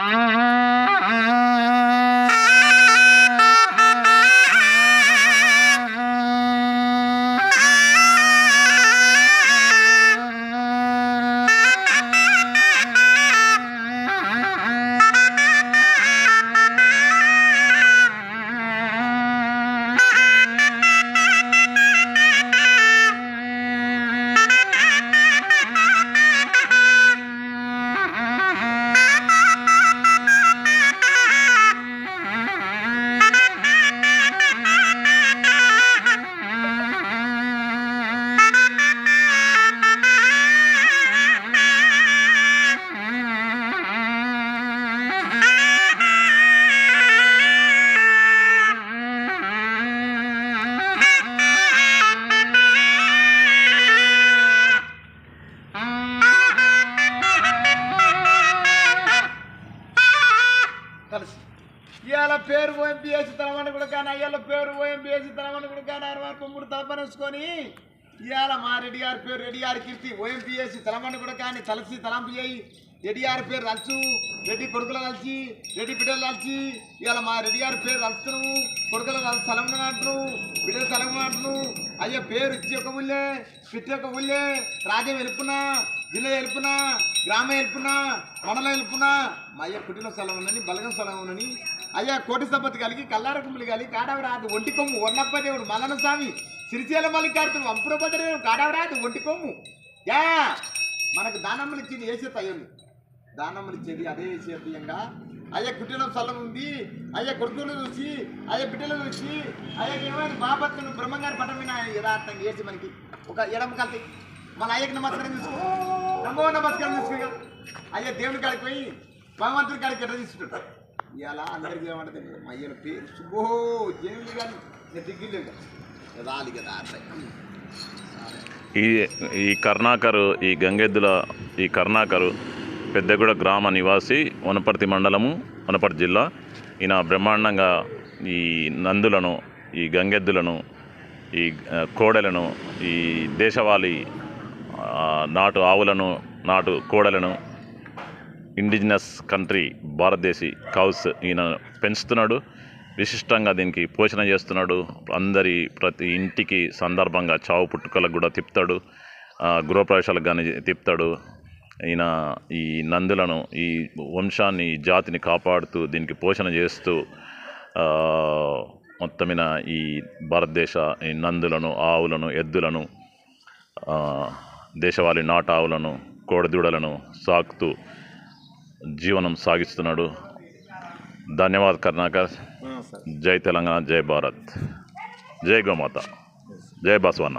కలిసి ఇవాళ పేరు ఓఎంపీఎస్ తలమని కూడా కానీ అయ్యాల పేరు ఓఎంపీఎస్ తలమని కూడా కానీ ఆయన వారి మూడు తలపనేసుకొని ఇవాళ మా రెడ్డి గారి పేరు రెడ్డి గారి కీర్తి ఓఎంపీఎస్ తలమని కూడా కానీ తలసి తలంపు చేయి. రెడ్డి గారి పేరు రల్చు రెడ్డి కొడుకులు కలిసి రెడ్డి బిడ్డలు కలిసి ఇవాళ మా రెడ్డి గారి పేరు రలుస్తున్నావు కొడుకులు కలిసి స్థలం అంటున్నావు బిడ్డలు స్థలం అంటున్నావు. అయ్యా పేరు ఇచ్చి ఒక ఊళ్ళే పిట్టి ఒక ఊళ్ళే రాజ్యం వెలుపునా జిల్లా వెలుపునా గ్రామం వెలుపునా మండలం వెలుపునా మా అయ్య పుట్టిన స్థలం ఉందని బలగం స్థలం ఉందని అయ్యా కోటి సంపత్తి కలిగి కల్లారకుమ్మలు కలిగి కాడవరాదు ఒంటి కొమ్ము వర్ణప్పదేవుడు మలన స్వామి సిరిచేల మల్లికార్తుడు వంపురభద్రదేవుడు కాడవరాదు ఒంటి కొమ్ము. యా మనకు దానమ్మలు ఇచ్చింది వేసే తయ్యలు దానమ్మలు ఇచ్చేది అదే వేసే అయ్యా కుట్టిన స్థలం ఉంది. అయ్యా కొడుకులు చూసి అయ్యా బిడ్డలు చూసి అయ్యా ఏమైంది? బాబత్తును బ్రహ్మంగారి పట్టం యథార్థంగా వేసి మనకి ఒక ఎడమ కలిసి మన అయ్యకి నమస్కారం తీసుకో నమో నమస్కారం తీసుకో అయ్యా దేవుని కాడికి పోయి భగవంతుడి కాడికి ఎట్లా తీసుకుంటాడు ఇలా అందరికీ ఏమంటే మా పేరు శుభో కానీ నేను దిగ్గిలేదు రాలి కదా ఈ ఈ కర్ణాకరు ఈ గంగెద్దుల ఈ కర్ణాకరు పెద్దగూడ గ్రామ నివాసి వనపర్తి మండలము వనపర్తి జిల్లా. ఈయన బ్రహ్మాండంగా ఈ నందులను ఈ గంగెద్దులను ఈ కోడలను కోడెలను ఈ దేశవాళీ నాటు ఆవులను నాటు కోడలను ఇండిజినస్ కంట్రీ భారతదేశీ కౌస్ ఈయన పెంచుతున్నాడు. విశిష్టంగా దీనికి పోషణ చేస్తున్నాడు. అందరి ప్రతి ఇంటికి సందర్భంగా చావు పుట్టుకలకు కూడా తిప్పుతాడు. గృహప్రవేశాలకు కానీ తిప్పుతాడు. ఈయన ఈ నందులను ఈ వంశాన్ని ఈ జాతిని కాపాడుతూ దీనికి పోషణ చేస్తూ మొత్తమైన ఈ భారతదేశ ఈ నందులను ఆవులను ఎద్దులను దేశవాళీ నాటు నాటావులను కోడదూడలను సాకుతూ జీవనం సాగిస్తున్నాడు. ధన్యవాద్ కర్ణాకర్. జై తెలంగాణ జై భారత్. జై గోమాత. జై బసవన్న.